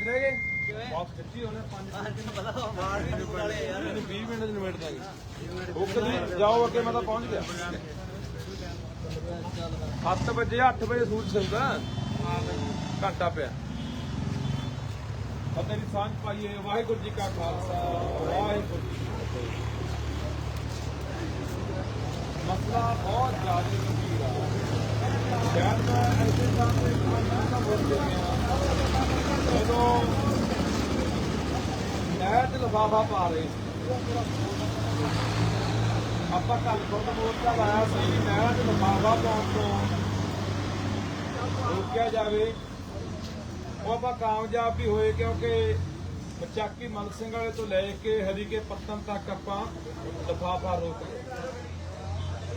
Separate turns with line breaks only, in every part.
ਪੰਜ ਰਹਿ ਗਏ ਬਾਕਸ ਖਿੱਚੀ ਉਹਨੇ ਪੰਜ
ਤੈਨੂੰ ਪਤਾ ਬਾਹਰ ਵੀ ਡੁੱਬ ਵਾਲੇ ਯਾਰ
ਇਹਨੂੰ 20 ਮਿੰਟ ਚ ਨਿਬੇੜ ਦਾਂਗੇ ਉਹ ਕਦੀ ਜਾਓ ਅੱਗੇ ਮੈਂ ਤਾਂ ਪਹੁੰਚ ਗਿਆ। 7 ਵਜੇ 8 ਵਜੇ ਸੂਰਜ ਸਿਲਦਾ ਘੰਟਾ ਪਿਆ। ਫਤਿਹ ਦੀ ਸਾਂਝ ਪਾਈਏ ਵਾਹਿਗੁਰੂ ਜੀ ਕਾ ਖਾਲਸਾ। ਵਾਹਿਗੁਰੂ ਜੀ ਕੀ ਫਤਿਹ। ਮਸਲਾ ਬਹੁਤ ਜ਼ਿਆਦਾ ਗੰਭੀਰ ਆ। ਸ਼ਾਇਦ ਮੈਂ ਐਸੇ ਸਾਹਮਣੇ ਖਾਣਾ ਤਾਂ ਬੋਲ ਜਦੋਂ ਨਹਿਰ ਚ ਲਫਾਫਾ ਪਾ ਰਹੇ ਸੀ। ਆਪਾਂ ਕੱਲ ਖੁਦ ਮੋਰਚਾ ਲਾਇਆ ਸੀ ਵੀ ਨਹਿਰ ਚ ਲਫਾਫਾ ਪਾਉਣ ਤੋਂ ਰੋਕਿਆ ਜਾਵੇ। ਉਹ ਆਪਾਂ ਕਾਮਯਾਬ ਵੀ ਹੋਏ ਕਿਉਂਕਿ ਮਚਾਕੀ ਮਲ ਸਿੰਘ ਵਾਲੇ ਤੋਂ ਲੈ ਕੇ ਹਰੀਕੇ ਪੱਤਨ ਤੱਕ ਆਪਾਂ ਲਫਾਫਾ ਰੋਕ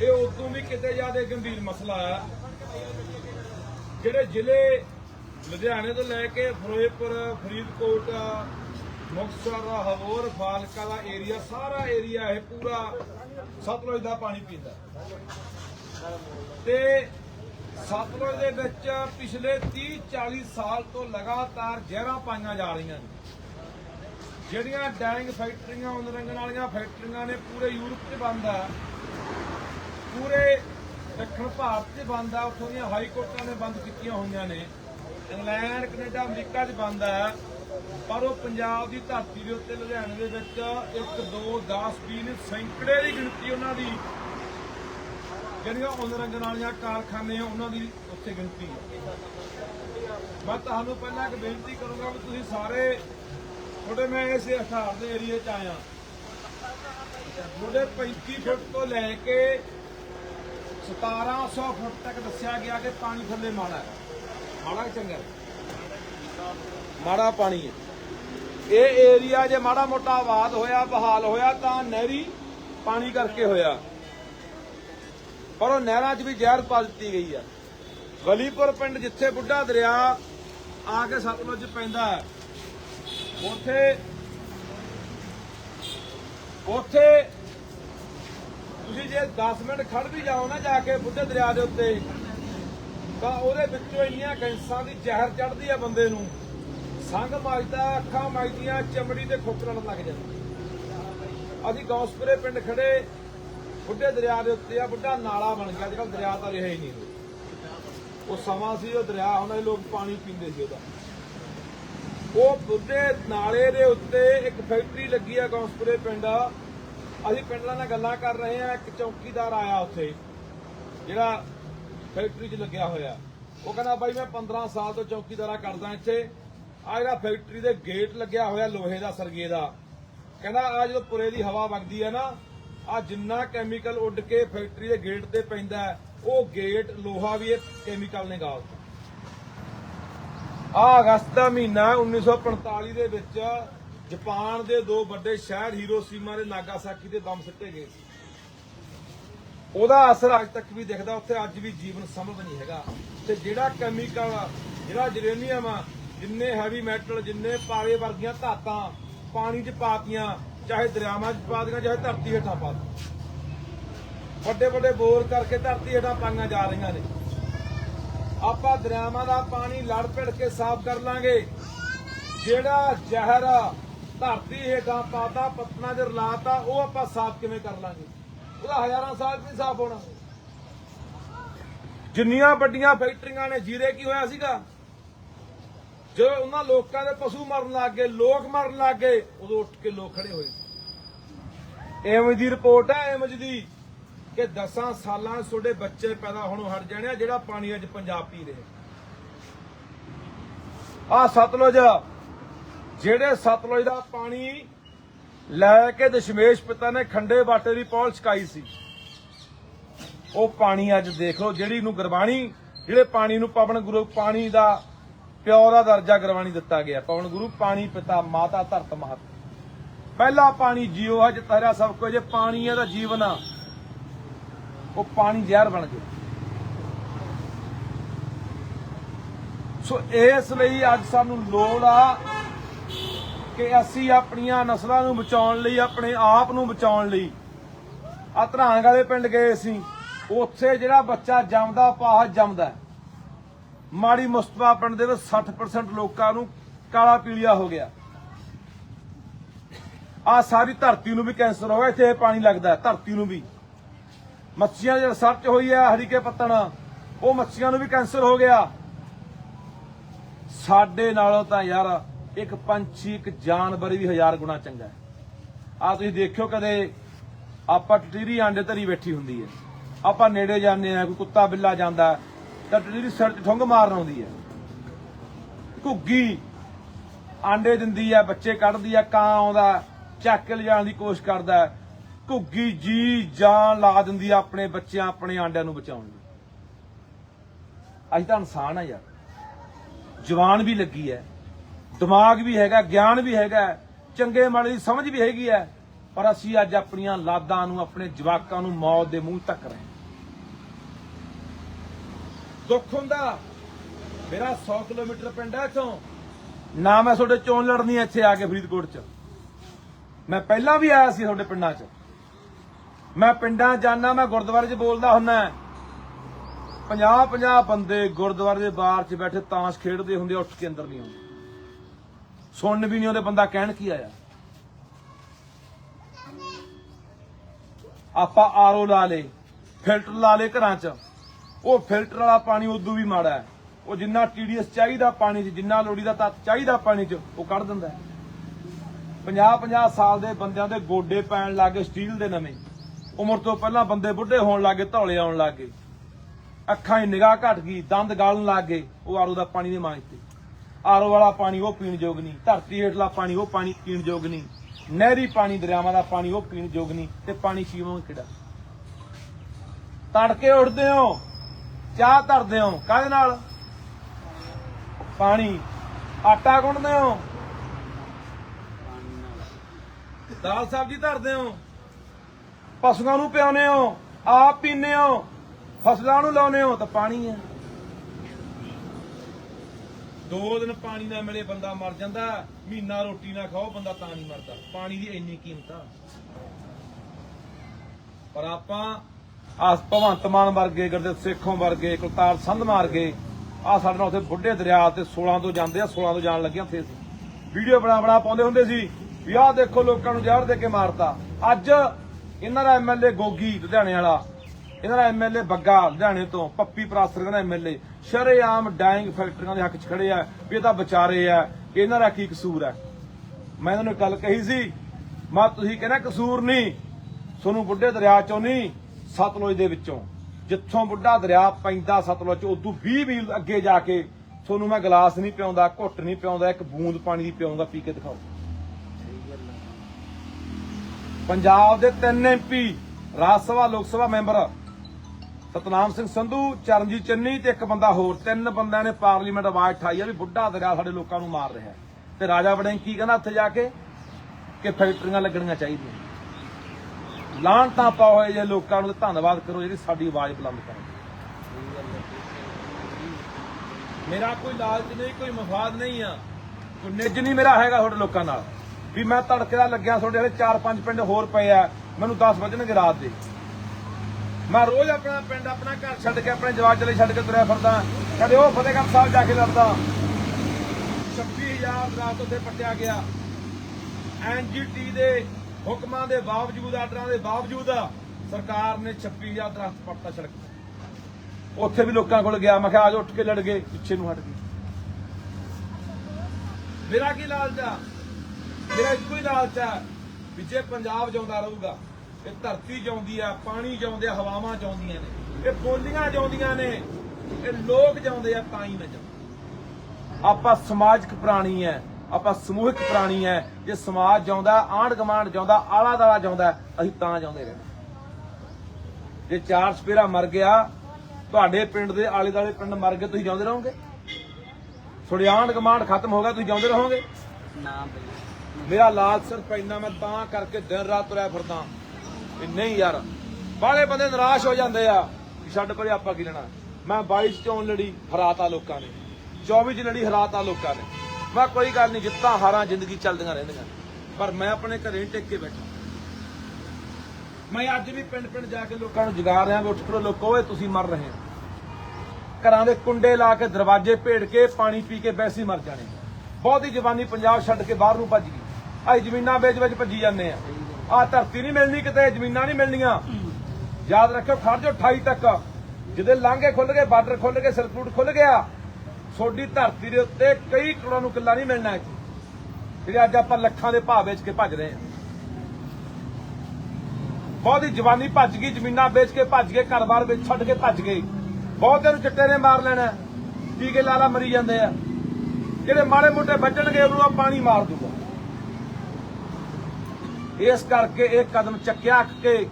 ਇਹ ਉਦੋਂ ਵੀ ਕਿਤੇ ਜ਼ਿਆਦਾ ਗੰਭੀਰ ਮਸਲਾ ਆ। ਜਿਹੜੇ ਜ਼ਿਲ੍ਹੇ ਲੁਧਿਆਣੇ ਤੋਂ ਲੈ ਕੇ ਫਿਰੋਜ਼ਪੁਰ, ਫਰੀਦਕੋਟ ਮੁਕਤਸਰ ਦਾ ਹਵੋਰ ਫਾਲਕਾ ਦਾ ਏਰੀਆ ਸਾਰਾ ਏਰੀਆ ਇਹ ਪੂਰਾ ਸਤਲੁਜ ਦਾ ਪਾਣੀ ਪੀਂਦਾ। ਤੇ ਸਤਲੁਜ ਦੇ ਵਿੱਚ ਪਿਛਲੇ 30 40 ਸਾਲ ਤੋਂ ਲਗਾਤਾਰ ਜ਼ਹਿਰਾਂ ਪਾਈਆਂ ਜਾ ਰਹੀਆਂ ਨੇ। ਜਿਹੜੀਆਂ ਡੈਂਗ ਫੈਕਟਰੀਆਂ ਉਨਰੰਗਣ ਵਾਲੀਆਂ ਫੈਕਟਰੀਆਂ ਨੇ ਪੂਰੇ ਯੂਰਪ 'ਚ ਬੰਦ ਆ। ਪੂਰੇ ਦੱਖਣ ਭਾਰਤ 'ਚ ਬੰਦ ਆ। ਉੱਥੋਂ ਦੀਆਂ ਹਾਈ ਕੋਰਟਾਂ ਨੇ ਬੰਦ ਕੀਤੀਆਂ ਹੋਈਆਂ ਨੇ। ਇੰਗਲੈਂਡ, ਕੈਨੇਡਾ, ਅਮਰੀਕਾ 'ਚ ਬੰਦ ਆ। ਪਰ ਉਹ ਪੰਜਾਬ ਦੀ ਧਰਤੀ ਦੇ ਉੱਤੇ ਲੁਧਿਆਣੇ ਦੇ ਵਿੱਚ 1 2 10 20 ਸੈਂਕੜੇ ਦੀ ਗਿਣਤੀ ਉਹਨਾਂ ਦੀ। ਜਿਹੜੀਆਂ ਉਨਰੰਗਣ ਵਾਲੀਆਂ ਕਾਰਖਾਨੇ ਆ, ਉਹਨਾਂ ਦੀ ਉੱਥੇ ਗਿਣਤੀ ਹੈ ਮੈਂ ਤੁਹਾਨੂੰ ਪਹਿਲਾਂ ਇੱਕ ਬੇਨਤੀ ਕਰੂੰਗਾ ਵੀ ਤੁਸੀਂ ਸਾਰੇ, ਤੁਹਾਡੇ ਮੈਂ ਇਸ ਹਥਿਆਰ ਦੇ ਏਰੀਏ 'ਚ ਆਇਆ। ਤੁਹਾਡੇ 35 ਫੁੱਟ ਤੋਂ ਲੈ ਕੇ 1700 ਫੁੱਟ ਤੱਕ ਦੱਸਿਆ ਗਿਆ ਕਿ ਪਾਣੀ ਥੱਲੇ ਮਾੜਾ ਹੈ। ਮਾੜਾ ਚੰਗਾ ਮਾੜਾ ਪਾਣੀ ਹੈ। ਇਹ ਏਰੀਆ ਜੇ ਮਾੜਾ ਮੋਟਾ ਆਬਾਦ ਹੋਇਆ, ਬਹਾਲ ਹੋਇਆ, ਤਾਂ ਨਹਿਰੀ ਪਾਣੀ ਕਰਕੇ ਹੋਇਆ। ਪਰ ਉਹ ਨਹਿਰਾਂ 'ਚ ਵੀ ਜ਼ਹਿਰ ਪਾ ਦਿੱਤੀ ਗਈ ਆ। ਵਲੀਪੁਰ ਪਿੰਡ ਜਿੱਥੇ ਬੁੱਢਾ ਦਰਿਆ ਆ ਕੇ ਸਤਲੁਜ ਪੈਂਦਾ ਹੈ, ਉੱਥੇ ਉੱਥੇ ਤੁਸੀਂ ਜੇ 10 ਮਿੰਟ ਖੜ ਵੀ ਜਾਓ ਨਾ ਜਾ ਕੇ ਬੁੱਢੇ ਦਰਿਆ ਦੇ ਉੱਤੇ, ਤਾਂ ਉਹਦੇ ਵਿੱਚੋਂ ਇੰਨੀਆਂ ਗੈਸਾਂ ਦੀ ਜ਼ਹਿਰ ਚੜਦੀ ਆ ਬੰਦੇ ਨੂੰ। ਸੰਗ ਮੱਚਦਾ ਅੱਖਾਂ ਮੱਚਦੀਆਂ ਚਮੜੀ ਤੇ ਖੋਕਰਣ ਲੱਗ ਜਾਂਦੀ ਅਸੀਂ ਗੌਸਪੁਰੇ ਪਿੰਡ ਖੜੇ, ਬੁੱਢੇ ਦਰਿਆ ਦੇ ਉੱਤੇ ਆ, ਬੁੱਢਾ ਨਾਲਾ ਬਣ ਗਿਆ ਅੱਜਕੱਲ ਦਰਿਆ ਤਾਂ ਰਿਹਾ ਹੀ ਨਹੀਂ। ਉਹ ਸਮਾਂ ਸੀ, ਉਹ ਦਰਿਆ ਹੁੰਦਾ ਲੋਕ ਪਾਣੀ ਪੀਂਦੇ ਸੀ ਉਹਦਾ। ਉਹ ਬੁੱਢੇ ਨਾਲੇ ਦੇ ਉੱਤੇ ਇੱਕ ਫੈਕਟਰੀ ਲੱਗੀ ਆ ਗੌਸਪੁਰੇ ਪਿੰਡ। ਅਸੀਂ ਪਿੰਡਾਂ ਨਾਲ ਗੱਲਾਂ ਕਰ ਰਹੇ ਆ, ਇੱਕ ਚੌਕੀਦਾਰ ਆਇਆ ਉੱਥੇ, ਜਿਹੜਾ ਫੈਕਟਰੀ 'ਚ ਲੱਗਿਆ ਹੋਇਆ। ਉਹ ਕਹਿੰਦਾ, ਬਾਈ, ਮੈਂ 15 ਸਾਲ ਤੋਂ ਚੌਕੀਦਾਰਾ ਕਰਦਾ ਇੱਥੇ। ਆ ਜਿਹੜਾ ਫੈਕਟਰੀ ਦੇ ਗੇਟ ਲੱਗਿਆ ਹੋਇਆ ਲੋਹੇ ਦਾ, ਸਰਗੇ ਦਾ। ਕਹਿੰਦਾ ਆ ਜਦੋਂ ਪੁਰੇ ਦੀ ਹਵਾ ਵਗਦੀ ਹੈ ਨਾ ਆ ਜਿੰਨਾ ਕੈਮੀਕਲ ਉੱਡ ਕੇ ਫੈਕਟਰੀ ਦੇ ਗੇਟ ਤੇ ਪੈਂਦਾ ਉਹ ਗੇਟ, ਲੋਹਾ ਵੀ ਇਹ ਕੈਮੀਕਲ ਨੇ ਗਾਲਦਾ ਆ ਅਗਸਤ ਦਾ ਮਹੀਨਾ 1945 ਦੇ ਵਿੱਚ ਜਾਪਾਨ ਦੇ ਦੋ ਵੱਡੇ ਸ਼ਹਿਰ ਹੀਰੋਸ਼ੀਮਾ ਤੇ ਨਾਗਾਸਾਕੀ ਦੇ ਬੰਬ ਸਿੱਟੇ ਗਏ ਸੀ। ਉਹਦਾ ਅਸਰ ਅੱਜ ਤੱਕ ਵੀ ਦਿਖਦਾ, ਉੱਥੇ ਅੱਜ ਵੀ ਜੀਵਨ ਸੰਭਵ ਨਹੀਂ ਹੈਗਾ। ਤੇ ਜਿਹੜਾ ਕੈਮੀਕਲ ਜਿਹੜਾ ਜਰੇਨੀਅਮ ਆ ਜਿੰਨੇ ਹੈਵੀ ਮੈਟਲ ਜਿੰਨੇ ਪਾਰੇ ਵਰਗੀਆਂ ਧਾਤਾਂ ਪਾਣੀ 'ਚ ਪਾਤੀਆਂ, ਚਾਹੇ ਦਰਿਆਵਾਂ 'ਚ ਪਾਤੀਆਂ ਚਾਹੇ ਧਰਤੀ ਹੇਠਾਂ ਪਾਤੀਆਂ ਵੱਡੇ ਵੱਡੇ ਬੋਰ ਕਰਕੇ ਧਰਤੀ ਹੇਠਾਂ ਪਾਈਆਂ ਜਾ ਰਹੀਆਂ ਨੇ। ਆਪਾਂ ਦਰਿਆਵਾਂ ਦਾ ਪਾਣੀ ਲੜ ਭਿੜ ਕੇ ਸਾਫ਼ ਕਰ ਲਾਂਗੇ। ਜਿਹੜਾ ਜ਼ਹਿਰ ਧਰਤੀ ਹੇਠਾਂ ਪਾਤਾ, ਪਤਨਾ ਚ ਰਲਾਤਾ, ਉਹ ਆਪਾਂ ਸਾਫ਼ ਕਿਵੇਂ ਕਰ ਲਾਂਗੇ? ਉਹਦਾ ਹਜ਼ਾਰਾਂ ਸਾਲ ਵੀ ਨਹੀਂ ਸਾਫ਼ ਹੋਣਾ। ਜਿੰਨੀਆਂ ਵੱਡੀਆਂ ਫੈਕਟਰੀਆਂ ਨੇ, ਜੀਰੇ ਕੀ ਹੋਇਆ ਸੀਗਾ? ਜਦੋਂ ਉਹਨਾਂ ਲੋਕਾਂ ਦੇ ਪਸ਼ੂ ਮਰਨ ਲੱਗ ਗਏ, ਲੋਕ ਮਰਨ ਲੱਗ ਗਏ, ਉਦੋਂ ਉੱਠ ਕੇ ਲੋਕ ਖੜੇ ਹੋਏ ਐਵੇਂ ਦੀ ਰਿਪੋਰਟ ਹੈ, ਐਵੇਂ ਦੀ ਕਿ 10 ਸਾਲਾਂ ਤੁਹਾਡੇ ਬੱਚੇ ਪੈਦਾ ਹੋਣੋਂ ਹਟ ਜਾਣੇ ਆ, ਜਿਹੜਾ ਪਾਣੀ ਅੱਜ ਪੰਜਾਬ ਪੀ ਰਹੇ। ਆ ਸਤਲੁਜ, ਜਿਹੜੇ ਸਤਲੁਜ ਦਾ ਪਾਣੀ ਲੈ ਕੇ ਦਸ਼ਮੇਸ਼ ਪਿਤਾ ਨੇ ਖੰਡੇ ਬਾਟੇ ਦੀ ਪੌਲ ਛਕਾਈ ਸੀ, ਉਹ ਪਾਣੀ ਅੱਜ ਦੇਖ ਲਓ, ਜਿਹੜੀ ਨੂੰ ਗੁਰਬਾਣੀ, ਜਿਹੜੇ ਪਾਣੀ ਨੂੰ ਪਵਨ ਗੁਰੂ, ਪਾਣੀ ਦਾ ਪਿਓ ਦਾ ਦਰਜਾ ਗੁਰਬਾਣੀ ਦਿੱਤਾ ਗਿਆ। ਪਵਨ ਗੁਰੂ ਪਾਣੀ ਪਿਤਾ, ਮਾਤਾ ਧਰਤ ਮਾਤ ਪਹਿਲਾ ਪਾਣੀ ਜੀਵ ਹੈ ਜਿਤਾਰਿਆ ਸਭ ਕੁਝ ਜੇ ਪਾਣੀ ਹੈ ਤਾਂ ਜੀਵਨ ਆ। ਉਹ ਪਾਣੀ ਜ਼ਹਿਰ ਬਣ ਗਿਆ। ਸੋ ਇਸ ਲਈ ਅੱਜ ਸਾਨੂੰ ਲੋੜ ਆ ਕਿ ਅਸੀਂ ਆਪਣੀਆਂ ਨਸਲਾਂ ਨੂੰ ਬਚਾਉਣ ਲਈ, ਆਪਣੇ ਆਪ ਨੂੰ ਬਚਾਉਣ ਲਈ, ਆ ਧਰਾਂਗ ਵਾਲੇ ਪਿੰਡ ਗਏ ਸੀ। ਉੱਥੇ ਜਿਹੜਾ ਬੱਚਾ ਜੰਮਦਾ ਪਾਹ ਜੰਮਦਾ ਮਾੜੀ ਮੁਸਤਫਾ ਪਿੰਡ ਦੇ ਵਿੱਚ 60% ਲੋਕਾਂ ਨੂੰ ਕਾਲਾ ਪੀਲੀਆ ਹੋ ਗਿਆ। ਆ ਸਾਰੀ ਧਰਤੀ ਨੂੰ ਵੀ ਕੈਂਸਰ ਹੋ ਗਿਆ, ਇੱਥੇ ਇਹ ਪਾਣੀ ਲੱਗਦਾ ਧਰਤੀ ਨੂੰ ਵੀ। ਮੱਛੀਆਂ ਦੀ ਰਿਸਰਚ ਹੋਈ ਹੈ ਹਰੀਕੇ ਪੱਤਣ, ਉਹ ਮੱਛੀਆਂ ਨੂੰ ਵੀ ਕੈਂਸਰ ਹੋ ਗਿਆ। ਸਾਡੇ ਨਾਲੋਂ ਤਾਂ ਯਾਰ ਇੱਕ ਪੰਛੀ, ਇੱਕ ਜਾਨਵਰ ਵੀ ਹਜ਼ਾਰ ਗੁਣਾ ਚੰਗਾ ਹੈ। ਆ ਤੁਸੀਂ ਦੇਖਿਓ ਕਦੇ ਆਪਾਂ ਟਟੀਰੀ ਆਂਡੇ ਧਰੀ ਬੈਠੀ ਹੁੰਦੀ ਹੈ। ਆਪਾਂ ਨੇੜੇ ਜਾਂਦੇ ਆ ਕੋਈ ਕੁੱਤਾ ਬਿੱਲਾ ਜਾਂਦਾ ਤਾਂ ਟਟੀਰੀ ਸਿਰ 'ਚ ਠੁੰਗ ਮਾਰਨ ਆਉਂਦੀ ਹੈ। ਘੁੱਗੀ ਆਂਡੇ ਦਿੰਦੀ ਹੈ, ਬੱਚੇ ਕੱਢਦੀ ਹੈ, ਕਾਂ ਆਉਂਦਾ, ਚੱਕ ਕੇ ਲਿਜਾਣ ਦੀ ਕੋਸ਼ਿਸ਼ ਕਰਦਾ ਘੁੱਗੀ ਜੀ ਜਾਨ ਲਾ ਦਿੰਦੀ ਹੈ ਆਪਣੇ ਬੱਚਿਆਂ, ਆਪਣੇ ਆਂਡਿਆਂ ਨੂੰ ਬਚਾਉਣ ਲਈ। ਅਸੀਂ ਤਾਂ ਇਨਸਾਨ ਆ ਯਾਰ। ਜਵਾਨ ਵੀ ਲੱਗੀ ਹੈ, ਦਿਮਾਗ ਵੀ ਹੈਗਾ, ਗਿਆਨ ਵੀ ਹੈਗਾ ਚੰਗੇ ਮਾੜੇ ਦੀ ਸਮਝ ਵੀ ਹੈਗੀ ਹੈ, ਪਰ ਅਸੀਂ ਅੱਜ ਆਪਣੀਆਂ ਲਾਦਾਂ ਨੂੰ, ਆਪਣੇ ਜਵਾਕਾਂ ਨੂੰ ਮੌਤ ਦੇ ਮੂੰਹ ਤੱਕ ਰਹੇ ਦੁੱਖ ਹੁੰਦਾ। ਮੇਰਾ 100 ਕਿਲੋਮੀਟਰ ਪਿੰਡ ਹੈ ਇੱਥੋਂ। ਨਾ ਮੈਂ ਤੁਹਾਡੇ ਚੋਣ ਲੜਨੀ ਇੱਥੇ ਆ ਕੇ ਫਰੀਦਕੋਟ 'ਚ। ਮੈਂ ਪਹਿਲਾਂ ਵੀ ਆਇਆ ਸੀ ਤੁਹਾਡੇ ਪਿੰਡਾਂ 'ਚ। ਮੈਂ ਪਿੰਡਾਂ ਜਾਣਾ ਮੈਂ ਗੁਰਦੁਆਰੇ 'ਚ ਬੋਲਦਾ ਹੁੰਨਾ 50 50 ਬੰਦੇ ਗੁਰਦੁਆਰੇ ਦੇ ਬਾਹਰ 'ਚ ਬੈਠੇ ਤਾਸ਼ ਖੇਡਦੇ ਹੁੰਦੇ, ਉੱਠ ਕੇ ਅੰਦਰ ਨਹੀਂ ਆਉਂਦੇ। ਸੁਣਨ ਵੀ ਨਹੀਂ ਉਹਦੇ ਬੰਦਾ ਕਹਿਣ ਕੀ ਆਇਆ? ਆਪਾਂ ਆਰਓ ਲਾ ਲੇ ਫਿਲਟਰ ਲਾ ਲੇ ਘਰਾਂ 'ਚ। ਉਹ ਫਿਲਟਰ ਵਾਲਾ ਪਾਣੀ ਉਦੋਂ ਵੀ ਮਾੜਾ ਹੈ। ਉਹ ਜਿੰਨਾ ਟੀਡੀਐਸ ਚਾਹੀਦਾ ਪਾਣੀ 'ਚ, ਜਿੰਨਾ ਲੋੜੀਦਾ ਤੱਤ ਚਾਹੀਦਾ ਪਾਣੀ 'ਚ, ਉਹ ਕੱਢ ਦਿੰਦਾ ਹੈ। 50 50 ਸਾਲ ਦੇ ਬੰਦਿਆਂ ਦੇ ਗੋਡੇ ਪੈਣ ਲੱਗੇ ਸਟੀਲ ਦੇ ਨਵੇਂ। ਉਮਰ ਤੋਂ ਪਹਿਲਾਂ ਬੰਦੇ ਬੁੱਢੇ ਹੋਣ ਲੱਗੇ ਧੌਲੇ ਆਉਣ ਲੱਗੇ ਅੱਖਾਂ 'ਚ ਨਿਗਾਹ ਘਟ ਗਈ, ਦੰਦ ਗਾਲਣ ਲੱਗ ਗਏ, ਉਹ ਆਰੋ ਦਾ ਪਾਣੀ ਦੇ ਮਾਂਜ ਤੇ ਆਰੋ ਵਾਲਾ ਪਾਣੀ ਉਹ ਪੀਣ ਯੋਗ ਨਹੀਂ, ਧਰਤੀ ਹੇਠਲਾ ਪਾਣੀ ਉਹ ਪਾਣੀ ਪੀਣ ਯੋਗ ਨਹੀਂ। ਨਹਿਰੀ ਪਾਣੀ, ਦਰਿਆਵਾਂ ਦਾ ਪਾਣੀ ਉਹ ਪੀਣ ਯੋਗ ਨਹੀਂ, ਤੇ ਪਾਣੀ ਪੀਵਾਂਗੇ ਕਿਹੜਾ? ਤੜਕੇ ਉੱਠਦੇ ਹੋ ਚਾਹ ਧਰਦੇ ਹੋ। ਕਾਹਦੇ ਨਾਲ? ਪਾਣੀ। ਆਟਾ ਗੁੰਨਦੇ ਹੋ। ਦਾਲ ਸਬਜ਼ੀ ਧਰਦੇ ਹੋ। ਪਸ਼ੂਆਂ ਨੂੰ ਪਿਆਉਂਦੇ ਹੋ। ਆਪ ਪੀਂਦੇ ਹੋ। ਫਸਲਾਂ ਨੂੰ ਲਾਉਂਦੇ ਹੋ। ਤਾਂ ਪਾਣੀ ਹੈ ਦੋ ਦਿਨ ਪਾਣੀ ਨਾ ਮਿਲੇ ਬੰਦਾ ਮਰ ਜਾਂਦਾ। ਮਹੀਨਾ ਰੋਟੀ ਨਾ ਖਾਓ, ਬੰਦਾ ਤਾਂ ਨਹੀਂ ਮਰਦਾ। ਪਾਣੀ ਦੀ ਇੰਨੀ ਕੀਮਤ ਆ। ਪਰ ਆਪਾਂ ਆਸ ਭਗਵੰਤ ਮਾਨ ਵਰਗੇ ਗੁਰਦੇਵ ਸੇਖੋਂ ਵਰਗੇ, ਕੁਲਤਾਰ ਸੰਧ ਵਰਗੇ ਆ ਸਾਡੇ ਨਾਲ ਉੱਥੇ ਬੁੱਢੇ ਦਰਿਆ ਤੇ 16 ਤੋਂ ਜਾਂਦੇ ਆ 16 ਤੋਂ ਜਾਣ ਲੱਗੇ ਉੱਥੇ ਅਸੀਂ। ਵੀਡੀਓ ਬਣਾ ਬਣਾ ਪਾਉਂਦੇ ਹੁੰਦੇ ਸੀ ਵੀ ਆਹ ਦੇਖੋ ਲੋਕਾਂ ਨੂੰ ਜ਼ਹਿਰ ਦੇ ਕੇ ਮਾਰਤਾ। ਅੱਜ ਇਹਨਾਂ ਦਾ ਐਮਐਲਏ ਗੋਗੀ ਲੁਧਿਆਣੇ ਵਾਲਾ, ਇਹਨਾਂ ਦਾ ਐਮਐਲਏ ਬੱਗਾ ਲੁਧਿਆਣੇ ਤੋਂ, ਪੱਪੀ ਪ੍ਰਾਸਰ ਦਾ ਐਮਐਲਏ ਸ਼ਰੇਆਮ ਡਾਈਂਗ ਫੈਕਟਰੀਆਂ ਦੇ ਹੱਕ 'ਚ ਖੜੇ ਆ, ਵੀ ਇਹ ਤਾਂ ਵਿਚਾਰੇ ਆ, ਇਹਨਾਂ ਦਾ ਕੀ ਕਸੂਰ ਹੈ? ਮੈਂ ਇਹਨਾਂ ਨੂੰ ਗੱਲ ਕਹੀ ਸੀ, ਮੈਂ, ਤੁਸੀਂ ਕਹਿੰਦਾ ਕਸੂਰ ਨਹੀਂ ਤੁਹਾਨੂੰ ਬੁੱਢੇ ਦਰਿਆ ਚੋਂ ਨਹੀਂ ਸਤਲੁਜ ਦੇ ਵਿੱਚੋਂ। ਜਿੱਥੋਂ ਬੁੱਢਾ ਦਰਿਆ ਪੈਂਦਾ ਸਤਲੁਜ ਉਦੋਂ 20 ਮੀਲ ਅੱਗੇ ਜਾ ਕੇ ਤੁਹਾਨੂੰ ਮੈਂ ਗਲਾਸ ਨਹੀਂ ਪਿਆਉਂਦਾ, ਘੁੱਟ ਨਹੀਂ ਪਿਆਉਂਦਾ, ਇੱਕ ਬੂੰਦ ਪਾਣੀ ਦੀ ਪਿਆਉਂਦਾ, ਪੀ ਕੇ ਦਿਖਾਓ। ਪੰਜਾਬ ਦੇ ਤਿੰਨ ਐਮਪੀ ਰਾਜ ਸਭਾ, ਲੋਕ ਸਭਾ ਮੈਂਬਰ ਸਤਨਾਮ ਸਿੰਘ ਸੰਧੂ, ਚਰਨਜੀਤ ਚੰਨੀ ਤੇ ਇੱਕ ਬੰਦਾ ਹੋਰ। ਤਿੰਨ ਬੰਦਿਆਂ ਨੇ ਪਾਰਲੀਮੈਂਟ ਆਵਾਜ਼ ਉਠਾਈ ਆ ਵੀ ਬੁੱਢਾ ਦਰਿਆ ਸਾਡੇ ਲੋਕਾਂ ਨੂੰ ਮਾਰ ਰਿਹਾ ਤੇ ਰਾਜਾ ਵੜਿੰਗ ਕੀ ਕਹਿੰਦਾ ਉੱਥੇ ਜਾ ਕੇ? ਕਿ ਫੈਕਟਰੀਆਂ ਲੱਗਣੀਆਂ ਚਾਹੀਦੀਆਂ। ਲਾਹਣਤਾਂ ਪਾਓ ਹੋਏ ਜੇ ਲੋਕਾਂ ਨੂੰ ਧੰਨਵਾਦ ਕਰੋ ਜਿਹੜੀ ਸਾਡੀ ਆਵਾਜ਼ ਬੁਲੰਦ ਕਰਨ। ਮੇਰਾ ਕੋਈ ਲਾਲਚ ਨਹੀਂ, ਕੋਈ ਮਫਾਦ ਨਹੀਂ ਆ। ਕੋਈ ਨਿੱਜ ਨਹੀਂ ਮੇਰਾ ਹੈਗਾ ਤੁਹਾਡੇ ਲੋਕਾਂ ਨਾਲ। ਵੀ ਮੈਂ ਤੜਕੇ ਦਾ ਲੱਗਿਆ ਤੁਹਾਡੇ ਵਾਲੇ 4-5 ਪਿੰਡ ਹੋਰ ਪਏ ਆ, ਮੈਨੂੰ 10 ਵਜਣਗੇ ਰਾਤ ਦੇ। ਮੈਂ ਰੋਜ਼ ਆਪਣਾ ਪਿੰਡ, ਆਪਣਾ ਘਰ ਛੱਡ ਕੇ ਆਪਣੇ ਜਵਾਜ਼ ਚਲੇ ਛੱਡ ਕੇ ਤੁਰਿਆ ਫਿਰਦਾ ਕਦੇ ਉਹ ਫਤਿਹਗੜ੍ਹ ਸਾਹਿਬ ਜਾ ਕੇ ਲੜਦਾ। 26000 ਰਾਤ ਉੱਥੇ ਪੱਟਿਆ ਗਿਆ। ਐਨਜੀਟੀ ਦੇ ਹੁਕਮਾਂ ਦੇ ਬਾਵਜੂਦ, ਆਰਡਰਾਂ ਦੇ ਬਾਵਜੂਦ ਸਰਕਾਰ ਨੇ 26000 ਦਰਖਤ ਪੱਟਾ ਸੜਕ ਉੱਥੇ ਵੀ ਲੋਕਾਂ ਕੋਲ ਗਿਆ, ਮੈਂ ਕਿਹਾ ਆਜੋ ਉੱਠ ਕੇ ਲੜ ਗਏ, ਪਿੱਛੇ ਨੂੰ ਹਟ ਗਏ। ਮੇਰਾ ਕੀ ਲਾਲਚ ਆ? ਮੇਰਾ ਇੱਕੋ ਹੀ ਲਾਲਚ ਆ ਵੀ ਜੇ ਪੰਜਾਬ ਜਿਉਂਦਾ ਰਹੂਗਾ ਇਹ ਧਰਤੀ ਜਿਉਂਦੀ ਆ, ਪਾਣੀ ਜਿਉਂਦੇ ਆ, ਹਵਾਵਾਂ ਜਿਉਂਦੀਆਂ ਨੇ ਇਹ ਬੋਲੀਆਂ ਜਿਉਂਦੀਆਂ ਨੇ ਇਹ ਲੋਕ ਜਿਉਂਦੇ ਆ, ਤਾਂ ਹੀ ਨਾ ਜਿਉਂਦਾ। ਆਪਾਂ ਸਮਾਜਿਕ ਪ੍ਰਾਣੀ ਹੈ ਆਪਾਂ ਸਮੂਹਿਕ ਪ੍ਰਾਣੀ ਹੈ ਜੇ ਸਮਾਜ ਜਿਉਂਦਾ ਆਂਢ ਗਮਾਂਡ ਜਿਉਂਦਾ ਆਲਾ ਦਾਲਾ ਜਿਉਂਦਾ ਅਸੀਂ ਤਾਂ ਜਿਉਂਦੇ ਰਹਿਣਾ ਜੇ ਚਾਰ ਸਪੇਰਾ ਮਰ ਗਿਆ ਤੁਹਾਡੇ ਪਿੰਡ ਦੇ ਆਲੇ ਦਾਲੇ ਪਿੰਡ ਮਰ ਗਏ ਤੁਸੀਂ ਜਿਉਂਦੇ ਰਹੋਗੇ? ਤੁਹਾਡੇ ਆਂਢ ਗਮਾਂਡ ਖਤਮ ਹੋ ਗਿਆ ਤੁਸੀਂ ਜਿਉਂਦੇ ਰਹੋਗੇ?
ਨਾ ਬਈ।
ਮੇਰਾ ਲਾਲ ਸਿਰਫ ਇੰਨਾ ਮੈਂ ਤਾਂ ਕਰਕੇ ਦਿਨ ਰਾਤ ਤੁਰਿਆ ਫਿਰਦਾ। ਵੀ ਨਹੀਂ ਯਾਰ ਬਾਹਲੇ ਬੰਦੇ ਨਿਰਾਸ਼ ਹੋ ਜਾਂਦੇ ਆ ਛੱਡ ਪਰੇ ਆਪਾਂ ਕੀ ਲੈਣਾ। ਮੈਂ 22 ਚੋਂ ਲੜੀ ਹਰਾਤਾ ਲੋਕਾਂ ਨੇ। 24 ਚ ਲੜੀ ਹਰਾਤਾ ਲੋਕਾਂ ਨੇ। ਮੈਂ ਕੋਈ ਗੱਲ ਨਹੀਂ ਜਿੱਤਾਂ ਹਾਰਾਂ ਜ਼ਿੰਦਗੀ ਚੱਲਦੀਆਂ ਰਹਿੰਦੀਆਂ। ਪਰ ਮੈਂ ਆਪਣੇ ਘਰੇ ਟਿਕ ਕੇ ਬੈਠਾ। ਮੈਂ ਅੱਜ ਵੀ ਪਿੰਡ ਪਿੰਡ ਜਾ ਕੇ ਲੋਕਾਂ ਨੂੰ ਜਗਾ ਰਿਹਾ, ਵੀ ਉੱਠ ਖੜੋ ਲੋਕੋ, ਓਏ ਤੁਸੀਂ ਮਰ ਰਹੇ ਹੋ। ਘਰਾਂ ਦੇ ਕੁੰਡੇ ਲਾ ਕੇ ਦਰਵਾਜ਼ੇ ਭੇੜ ਕੇ ਪਾਣੀ ਪੀ ਕੇ ਵੈਸੇ ਮਰ ਜਾਣੇ। ਬਹੁਤੀ ਜਵਾਨੀ ਪੰਜਾਬ ਛੱਡ ਕੇ ਬਾਹਰ ਨੂੰ ਭੱਜ ਗਈ। ਆਹ ਜ਼ਮੀਨਾਂ ਵੇਚ ਵੇਚ ਭੱਜੀ ਜਾਂਦੇ ਆ। ਆਹ ਧਰਤੀ ਨਹੀਂ ਮਿਲਣੀ ਕਿਤੇ, ਜ਼ਮੀਨਾਂ ਨਹੀਂ ਮਿਲਣੀਆਂ। ਯਾਦ ਰੱਖਿਓ ਖੜ ਜਾਓ 28 ਤੱਕ। ਜਿਹਦੇ ਲਾਂਘੇ ਖੁੱਲ ਗਏ, ਬਾਰਡਰ ਖੁੱਲ ਗਏ, ਸਿਲਕ ਖੁੱਲ ਗਿਆ। ਤੁਹਾਡੀ ਧਰਤੀ ਦੇ ਉੱਤੇ ਕਈ ਕਰੋੜਾਂ ਨੂੰ ਕਿੱਲਾ ਨਹੀਂ ਮਿਲਣਾ ਇੱਥੇ। ਜਿਹੜੇ ਅੱਜ ਆਪਾਂ ਲੱਖਾਂ ਦੇ ਭਾਅ ਵੇਚ ਕੇ ਭੱਜ ਰਹੇ ਹਾਂ। ਬਹੁਤੀ ਜਵਾਨੀ ਭੱਜ ਗਈ, ਜ਼ਮੀਨਾਂ ਵੇਚ ਕੇ ਭੱਜ ਗਏ, ਘਰ-ਬਾਰ ਵਿੱਚ ਛੱਡ ਕੇ ਭੱਜ ਗਏ। ਬਹੁਤੇ ਨੂੰ ਚਿੱਟੇ ਨੇ ਮਾਰ ਲੈਣਾ। ਟੀਕੇ ਲਾਲਾ ਮਰੀ ਜਾਂਦੇ ਆ। ਜਿਹੜੇ ਮਾੜੇ ਮੋਟੇ ਬਚਣਗੇ ਉਹਨੂੰ ਆ ਪਾਣੀ ਮਾਰ ਦੂਗਾ। ਇਸ ਕਰਕੇ ਇਹ ਕਦਮ ਚੱਕਿਆ ਕਿ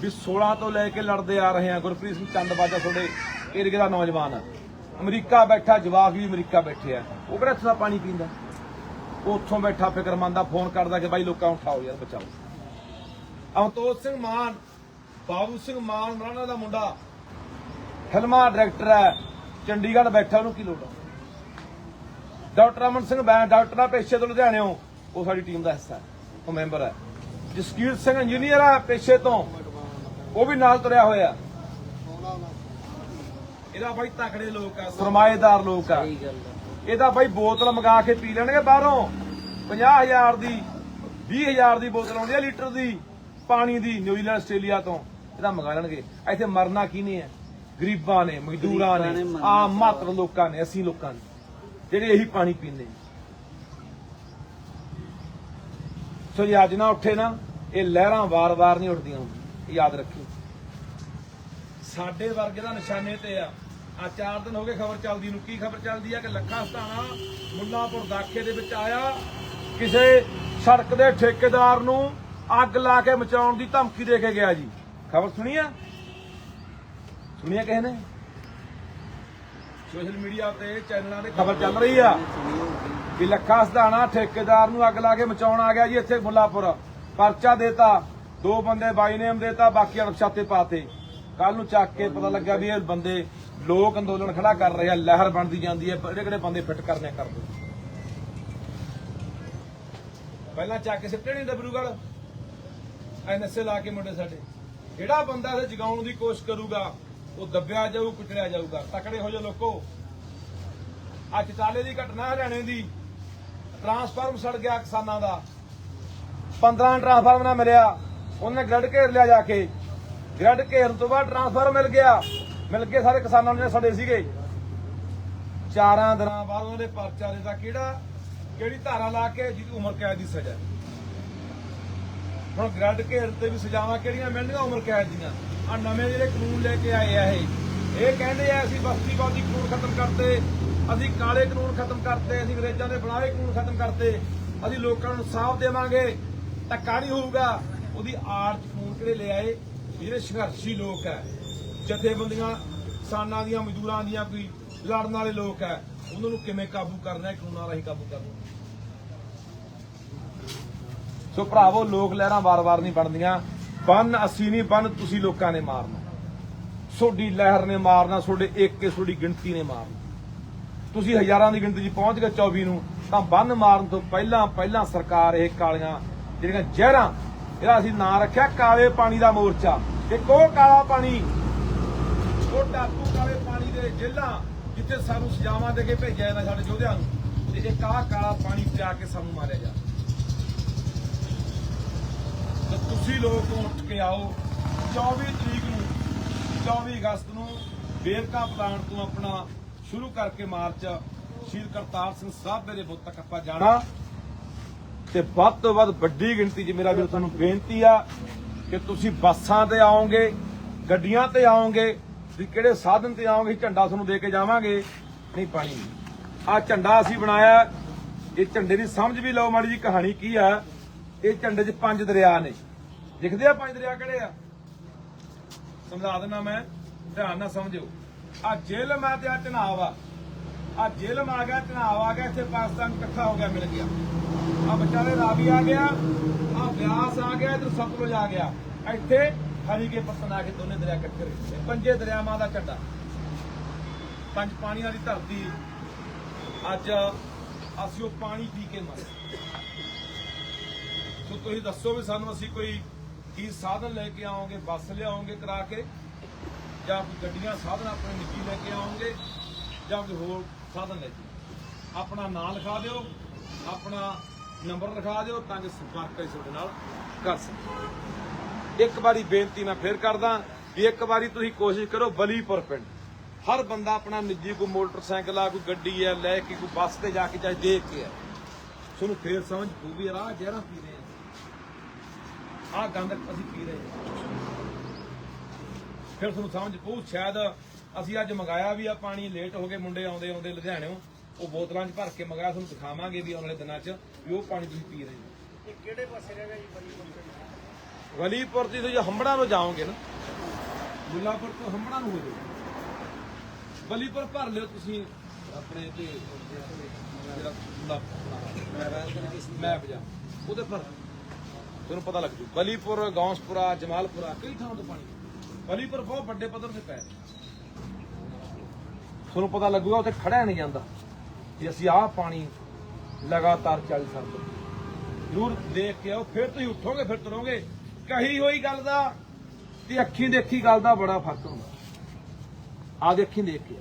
ਵੀ 16 ਤੋਂ ਲੈ ਕੇ ਲੜਦੇ ਆ ਰਹੇ ਆ ਗੁਰਪ੍ਰੀਤ ਸਿੰਘ ਚੰਦ ਬਾਜਾ ਤੁਹਾਡੇ ਏਰੀਏ ਦਾ ਨੌਜਵਾਨ ਆ। ਅਮਰੀਕਾ ਬੈਠਾ, ਜਵਾਕ ਵੀ ਅਮਰੀਕਾ ਬੈਠੇ ਆ। ਉਹ ਕਿਹੜਾ ਇੱਥੋਂ ਦਾ ਪਾਣੀ ਪੀਂਦਾ? ਉਹ ਉੱਥੋਂ ਬੈਠਾ ਫਿਕਰਮੰਦ ਆ ਫੋਨ ਕਰਦਾ ਕਿ ਬਾਈ ਲੋਕਾਂ ਨੂੰ ਉਠਾਓ ਯਾਰ, ਬਚਾਓ। ਅਮਤੋਜ ਸਿੰਘ ਮਾਨ, ਬਾਬੂ ਸਿੰਘ ਮਾਨ ਮਰਾਣਾ ਦਾ ਮੁੰਡਾ, ਫਿਲਮਾਂ ਡਾਇਰੈਕਟਰ ਹੈ, ਚੰਡੀਗੜ੍ਹ ਬੈਠਾ, ਉਹਨੂੰ ਕੀ ਲੋੜ ਆ? ਡਾਕਟਰ ਅਮਨ ਸਿੰਘ ਬੈਂ, ਡਾਕਟਰ ਆ ਪੇਸ਼ੇ ਤੋਂ ਲੁਧਿਆਣਿਓਂ ਉਹ ਸਾਡੀ ਟੀਮ ਦਾ ਹਿੱਸਾ ਹੈ, ਉਹ ਮੈਂਬਰ ਹੈ। ਜਸਕੀਰ ਸਿੰਘ ਇੰਜੀਨੀਅਰ ਆ ਪੇਸ਼ੇ ਤੋਂ, ਉਹ ਵੀ ਨਾਲ ਤੁਰਿਆ ਹੋਇਆ। ਇਹਦਾ ਬਾਈ ਤਕੜੇ ਲੋਕ ਆ ਸਰਮਾਏਦਾਰ ਲੋਕ ਆ।
ਸਹੀ ਗੱਲ ਹੈ
ਇਹਦਾ ਬਾਈ ਬੋਤਲ ਮੰਗਾ ਕੇ ਪੀ ਲੈਣਗੇ ਬਾਹਰੋਂ। 50000 ਦੀ 20000 ਦੀ ਬੋਤਲ ਆਉਂਦੀ ਆ ਲੀਟਰ ਦੀ ਪਾਣੀ ਦੀ ਨਿਊਜ਼ੀਲੈਂਡ ਆਸਟ੍ਰੇਲੀਆ ਤੋਂ। ਇਹਦਾ ਮੰਗਾ ਲੈਣਗੇ। ਇੱਥੇ ਮਰਨਾ ਕਿਹਨੇ ਹੈ ਗਰੀਬਾਂ ਨੇ ਮਜ਼ਦੂਰਾਂ
ਨੇ।
ਆਮ ਮਾਤਰ ਲੋਕਾਂ ਨੇ ਅਸੀਂ ਲੋਕਾਂ ਨੇ। ਜਿਹੜੇ ਇਹੀ ਪਾਣੀ ਪੀਂਦੇ ਸੋ ਜੇ ਅੱਜ ਨਾ ਉੱਠੇ ਨਾ ਇਹ ਲਹਿਰਾਂ ਵਾਰ-ਵਾਰ ਨਹੀਂ ਉੱਠਦੀਆਂ ਯਾਦ ਰੱਖਿਓ। ਸਾਡੇ ਵਰਗੇ ਦਾ ਨਿਸ਼ਾਨੇ ਤੇ ਆ। ਆ ਚਾਰ ਦਿਨ ਹੋ ਗਏ ਖਬਰ ਚੱਲਦੀ ਨੂੰ। ਕੀ ਖਬਰ ਚੱਲਦੀ ਆ? ਕਿ ਲੱਖਾ ਸਤਾਣਾ ਮੁੱਲਾਂਪੁਰ ਦਾਖੇ ਦੇ ਵਿੱਚ ਆਇਆ। ਕਿਸੇ ਸੜਕ ਦੇ ਠੇਕੇਦਾਰ ਨੂੰ ਅੱਗ ਲਾ ਕੇ ਮਚਾਉਣ ਦੀ ਧਮਕੀ ਦੇ ਕੇ ਗਿਆ ਜੀ। ਖਬਰ ਸੁਣੀ ਆ? ਸੁਣੀਆ ਕਿਸੇ ਨੇ? ਸੋਸ਼ਲ ਮੀਡੀਆ ਤੇ ਚੈਨਲਾਂ ਤੇ ਖਬਰ ਚੱਲ ਰਹੀ ਆ
ਸੁਣੀ ਹੋਊਗੀ
ਵੀ ਲੱਖਾ ਸਧਾਣਾ ਠੇਕੇਦਾਰ ਨੂੰ ਅੱਗ ਲਾ ਕੇ ਮਚਾਉਣ ਆ ਗਿਆ ਜੀ ਇੱਥੇ ਮੁੱਲਾਪੁਰ। ਪਰਚਾ ਦੇਤਾ, ਦੋ ਬੰਦੇ ਬਾਈ ਨੇਮ ਦੇਤਾ ਬਾਕੀ ਅਣਪਛਾਤੇ ਪਾਤੇ। ਕੱਲ ਨੂੰ ਚੱਕ ਕੇ ਪਤਾ ਲੱਗਾ ਵੀ ਇਹ ਬੰਦੇ ਲੋਕ ਅੰਦੋਲਨ ਖੜਾ ਕਰ ਰਹੇ ਆ ਲਹਿਰ ਬਣਦੀ ਜਾਂਦੀ ਹੈ, ਕਿਹੜੇ ਕਿਹੜੇ ਬੰਦੇ ਫਿੱਟ ਕਰਨੇ ਕਰ ਦੋ ਪਹਿਲਾਂ ਚੱਕ ਕੇ ਸਿੱਟੇ ਨਹੀਂ ਡਬਰੂਗੜ ਐਨਐਸਏ ਲਾ ਕੇ ਮੁੰਡੇ ਸਾਡੇ। ਜਿਹੜਾ ਬੰਦਾ ਇਹ ਜਗਾਉਣ ਦੀ ਕੋਸ਼ਿਸ਼ ਕਰੂਗਾ, ਉਹ ਦੱਬਿਆ ਜਾਊ ਕੁਚਲਿਆ ਜਾਊਗਾ। ਤਕੜੇ ਹੋ ਜਾ ਲੋਕੋ। ਅੱਜ ਚਟਾਲੇ ਦੀ ਘਟਨਾ ਹਰਿਆਣੇ ਦੀ। ਟਰਾਂਸਫਾਰਮ ਸੜ ਗਿਆ ਕਿਸਾਨਾਂ ਦਾ। 15 ਟਰਾਂਸਫਾਰਮ ਨਾ ਮਿਲਿਆ। ਉਹਨੇ ਗ੍ਰਿਡ ਘੇਰ ਲਿਆ ਜਾ ਕੇ। ਗ੍ਰਿਡ ਘੇਰਨ ਤੋਂ ਬਾਅਦ ਟਰਾਂਸਫਾਰਮ ਮਿਲ ਗਿਆ। ਮਿਲ ਕੇ ਸਾਰੇ ਕਿਸਾਨਾਂ ਨੂੰ ਜਿਹੜੇ ਸੜੇ ਸੀਗੇ। ਚਾਰਾਂ ਦਿਨਾਂ ਬਾਅਦ ਉਹਨੇ ਪਰਚਾ ਦਿੱਤਾ ਕਿਹੜਾ, ਕਿਹੜੀ ਧਾਰਾ ਲਾ ਕੇ ਜਿਹਦੀ ਉਮਰ ਕੈਦ ਦੀ ਸਜ਼ਾ ਹੁਣ ਗ੍ਰਿਡ ਘੇਰ ਤੇ ਵੀ ਸਜ਼ਾਵਾਂ ਕਿਹੜੀਆਂ ਮਿਲਣਗੀਆਂ ਉਮਰ ਕੈਦ ਦੀਆਂ? ਆ ਨਵੇਂ ਜਿਹੜੇ ਕਾਨੂੰਨ ਲੈ ਕੇ ਆਏ ਆ ਇਹ। ਇਹ ਕਹਿੰਦੇ ਆ ਅਸੀਂ ਬਸਤੀਵਾਦੀ ਕਾਨੂੰਨ ਖਤਮ ਕਰਤੇ, ਅਸੀਂ ਕਾਲੇ ਕਾਨੂੰਨ ਖਤਮ ਕਰਤੇ, ਅਸੀਂ ਅੰਗਰੇਜ਼ਾਂ ਦੇ ਬਣਾਏ ਕਾਨੂੰਨ ਖਤਮ ਕਰਤੇ, ਅਸੀਂ ਲੋਕਾਂ ਨੂੰ ਸਾਫ਼ ਦੇਵਾਂਗੇ। ਧੱਕਾ ਨਹੀਂ ਹੋਊਗਾ? ਉਹਦੀ ਆੜ ਚ ਕਾਨੂੰਨ ਕਿਹੜੇ ਲੈ ਆਏ? ਜਿਹੜੇ ਸੰਘਰਸ਼ੀ ਲੋਕ ਹੈ ਜਥੇਬੰਦੀਆਂ, ਕਿਸਾਨਾਂ ਦੀਆਂ, ਮਜ਼ਦੂਰਾਂ ਦੀਆਂ ਕੋਈ ਲੜਨ ਵਾਲੇ ਲੋਕ ਹੈ। ਉਹਨਾਂ ਨੂੰ ਕਿਵੇਂ ਕਾਬੂ ਕਰਨਾ ਹੈ, ਕਾਨੂੰਨਾਂ ਰਾਹੀਂ ਕਾਬੂ ਕਰਨਾ ਸੋ ਭਰਾਵੋ, ਲੋਕ ਲਹਿਰਾਂ ਵਾਰ-ਵਾਰ ਨਹੀਂ ਬਣਦੀਆਂ। ਬੰਨ ਅਸੀਂ ਨਹੀਂ, ਬੰਨ ਤੁਸੀਂ ਲੋਕਾਂ ਨੇ ਮਾਰਨਾ। ਸੋਡੀ ਲਹਿਰ ਨੇ ਮਾਰਨਾ ਤੁਹਾਡੇ ਏਕੇ ਤੁਹਾਡੀ ਗਿਣਤੀ ਨੇ ਮਾਰਨਾ। ਤੁਸੀਂ ਹਜ਼ਾਰਾਂ ਦੀ ਗਿਣਤੀ 'ਚ ਪਹੁੰਚ ਗਏ 24 ਨੂੰ, ਤਾਂ ਬੰਨ ਮਾਰਨ ਤੋਂ ਪਹਿਲਾਂ ਪਹਿਲਾਂ ਸਰਕਾਰ ਇਹ ਕਾਲੀਆਂ, ਜਿਹੜੀਆਂ ਜ਼ਹਿਰਾਂ, ਇਹਦਾ ਅਸੀਂ ਨਾਂ ਰੱਖਿਆ, ਕਾਲੇ ਪਾਣੀ ਦਾ ਮੋਰਚਾ। ਇੱਕ ਉਹ ਕਾਲਾ ਪਾਣੀ ਉਹ ਟਾਪੂ ਕਾਲੇ ਪਾਣੀ ਦੇ ਜੇਲਾਂ ਜਿੱਥੇ ਸਾਨੂੰ ਸਜ਼ਾਵਾਂ ਦੇ ਕੇ ਭੇਜਿਆ ਜਾਂਦਾ ਸਾਡੇ ਯੋਧਿਆਂ ਨੂੰ, ਤੇ ਇਹ ਕਾਹ ਕਾਲਾ ਪਾਣੀ ਪਿਆ ਕੇ ਸਾਨੂੰ ਮਾਰਿਆ ਜਾ ਤੇ ਤੁਸੀਂ ਲੋਕ ਉੱਠ ਕੇ ਆਓ 24 ਤਰੀਕ ਨੂੰ 24 ਅਗਸਤ ਨੂੰ ਵੇਰਕਾ ਪਲਾਂਟ ਤੋਂ ਆਪਣਾ ਸ਼ੁਰੂ ਕਰਕੇ ਮਾਰਚ, ਸ਼੍ਰੀ ਕਰਤਾਰ ਸਿੰਘ ਸਾਹਿਬ ਮੇਰੇ ਬੁੱਤ ਤੱਕ ਆਪਾਂ ਜਾਣਾ। ਤੇ ਵੱਧ ਤੋਂ ਵੱਧ ਵੱਡੀ ਗਿਣਤੀ 'ਚ ਮੇਰਾ ਵੀ ਤੁਹਾਨੂੰ ਬੇਨਤੀ ਆ ਕਿ ਤੁਸੀਂ ਬੱਸਾਂ ਤੇ ਆਓਗੇ, ਗੱਡੀਆਂ ਤੇ ਆਓਗੇ ਵੀ ਕਿਹੜੇ ਸਾਧਨ ਤੇ ਆਓਗੇ ਝੰਡਾ ਤੁਹਾਨੂੰ ਦੇ ਕੇ ਜਾਵਾਂਗੇ। ਨਹੀਂ, ਪਾਣੀ ਆ ਝੰਡਾ ਅਸੀਂ ਬਣਾਇਆ। ਇਹ ਝੰਡੇ ਦੀ ਸਮਝ ਵੀ ਲਓ, ਮਾੜੀ ਜੀ ਕਹਾਣੀ ਕੀ ਆ। ਇਹ ਝੰਡੇ 'ਚ ਪੰਜ ਦਰਿਆ ਨੇ। ਦਿਖਦੇ ਆ ਪੰਜ ਦਰਿਆ ਕਿਹੜੇ ਆ? ਸਮਝਾ ਦਿੰਦਾ ਮੈਂ। ਧਿਆਨ ਨਾਲ ਸਮਝਿਓ। ਆ ਜੇਲਮ ਆ ਤੇ ਆ ਚਨਾਬ ਆ ਆ ਜੇਲਮ ਆ ਗਿਆ ਚਨਾਬ ਆ ਗਿਆ, ਇੱਥੇ ਪਾਕਿਸਤਾਨ ਇਕੱਠਾ ਹੋ ਗਿਆ, ਮਿਲ ਗਿਆ। ਆ ਵਿਚਾਰੇ ਰਾਵੀ ਆ ਗਿਆ ਆ ਬਿਆਸ ਆ ਗਿਆ, ਇਧਰ ਸਤਲੁਜ ਆ ਗਿਆ। ਇੱਥੇ ਹਰੀ ਕੇ ਪਤਨ ਆ ਕੇ ਦੋਨੇ ਦਰਿਆ ਇਕੱਠੇ ਰਹੇ। ਪੰਜੇ ਦਰਿਆਵਾਂ ਦਾ ਝੰਡਾ। ਪੰਜ ਪਾਣੀਆਂ ਦੀ ਧਰਤੀ। ਅੱਜ ਅਸੀਂ ਉਹ ਪਾਣੀ ਪੀ ਕੇ ਮਰ ਸੋ ਤੁਸੀਂ ਦੱਸੋ ਵੀ ਸਾਨੂੰ ਅਸੀਂ ਕੋਈ ਕੀ ਸਾਧਨ ਲੈ ਕੇ ਆਓਗੇ, ਬੱਸ ਲਿਆਓਗੇ ਕਰਾ ਕੇ? ਜਾਂ ਕੋਈ ਗੱਡੀਆਂ, ਸਾਧਨ ਆਪਣੇ ਨਿੱਜੀ ਲੈ ਕੇ ਆਓਗੇ? ਜਾਂ ਕੋਈ ਹੋਰ ਸਾਧਨ ਲੈ ਕੇ ਆਪਣਾ ਨਾਂ ਲਿਖਾ ਦਿਓ, ਆਪਣਾ ਨੰਬਰ ਲਿਖਾ ਦਿਓ ਤਾਂ ਕਿ ਸੰਪਰਕ ਅਸੀਂ ਤੁਹਾਡੇ ਨਾਲ ਕਰ ਸਕੀਏ। ਇੱਕ ਵਾਰੀ ਬੇਨਤੀ ਮੈਂ ਫੇਰ ਕਰਦਾ ਵੀ ਇੱਕ ਵਾਰੀ ਤੁਸੀਂ ਕੋਸ਼ਿਸ਼ ਕਰੋ ਬਲੀਪੁਰ ਪਿੰਡ। ਹਰ ਬੰਦਾ ਆਪਣਾ ਨਿੱਜੀ ਕੋਈ ਮੋਟਰਸਾਈਕਲ ਆ, ਕੋਈ ਗੱਡੀ ਆ, ਲੈ ਕੇ ਕੋਈ ਬੱਸ ਤੇ ਜਾ ਕੇ ਚਾਹੇ ਦੇਖ ਕੇ ਆ। ਤੁਹਾਨੂੰ ਫੇਰ ਸਮਝ ਪਊਗੀ ਯਾਰ ਆਹ ਜ਼ਹਿਰਾਂ ਪੀ ਰਹੇ ਆ। ਆਹ ਗੰਦ ਅਸੀਂ ਪੀ ਰਹੇ ਫਿਰ ਤੁਹਾਨੂੰ ਸਮਝ ਪਊ, ਸ਼ਾਇਦ ਅਸੀਂ ਅੱਜ ਮੰਗਾਇਆ ਵੀ ਆ ਪਾਣੀ ਲੇਟ ਹੋ ਗਏ ਮੁੰਡੇ ਆਉਂਦੇ ਆਉਂਦੇ ਲੁਧਿਆਣਿਓਂ ਉਹ ਬੋਤਲਾਂ 'ਚ ਭਰ ਕੇ ਮੰਗਾਇਆ, ਤੁਹਾਨੂੰ ਦਿਖਾਵਾਂਗੇ ਵੀ ਆਉਣ ਵਾਲੇ ਦਿਨਾਂ 'ਚ ਵੀ ਉਹ ਪਾਣੀ ਤੁਸੀਂ ਪੀ ਰਹੇ ਹੋ।
ਇਹ ਕਿਹੜੇ ਪਾਸੇ ਰਹਿ ਗਿਆ ਜੀ ਬਲੀਪੁਰ
ਵਲੀਪੁਰ ਦੀ ਤੁਸੀਂ ਹੰਬੜਾ ਨੂੰ ਜਾਓਗੇ ਨਾ। ਮੁੱਲਾਪੁਰ ਤੋਂ ਹੰਬੜਾ ਨੂੰ ਹੋ ਜਾਓ। ਵਲੀਪੁਰ ਭਰ ਲਿਓ ਤੁਸੀਂ ਆਪਣੇ ਤੇ ਜਿਹੜਾ ਮੁੱਲਾ- ਮੈਪ ਜਾ ਉਹਦੇ ਪਰ ਤੁਹਾਨੂੰ ਪਤਾ ਲੱਗ ਜੂ। ਵਲੀਪੁਰ ਗੌਂਸਪੁਰਾ, ਜਮਾਲਪੁਰਾ, ਕਈ ਥਾਂ ਤੋਂ ਪਾਣੀ। ਵਲੀਪੁਰ ਬਹੁਤ ਵੱਡੇ ਪੱਧਰ ਤੇ ਪੈ ਤੁਹਾਨੂੰ ਪਤਾ ਲੱਗੂਗਾ ਉੱਥੇ ਖੜਿਆ ਨਹੀਂ ਜਾਂਦਾ। ਕਿ ਅਸੀਂ ਆਹ ਪਾਣੀ ਲਗਾਤਾਰ ਚੱਲ ਸਕਦੇ ਜ਼ਰੂਰ ਦੇਖ ਕੇ ਆਓ, ਫਿਰ ਤੁਸੀਂ ਉੱਠੋਗੇ, ਫਿਰ ਤੁਰੋਗੇ। ਕਹੀ ਹੋਈ ਗੱਲ ਦਾ ਤੇ ਅੱਖੀਂ ਦੇਖੀ ਗੱਲ ਦਾ ਬੜਾ ਫ਼ਰਕ ਹੁੰਦਾ। ਆ ਦੇਖੀ ਦੇਖ ਕੇ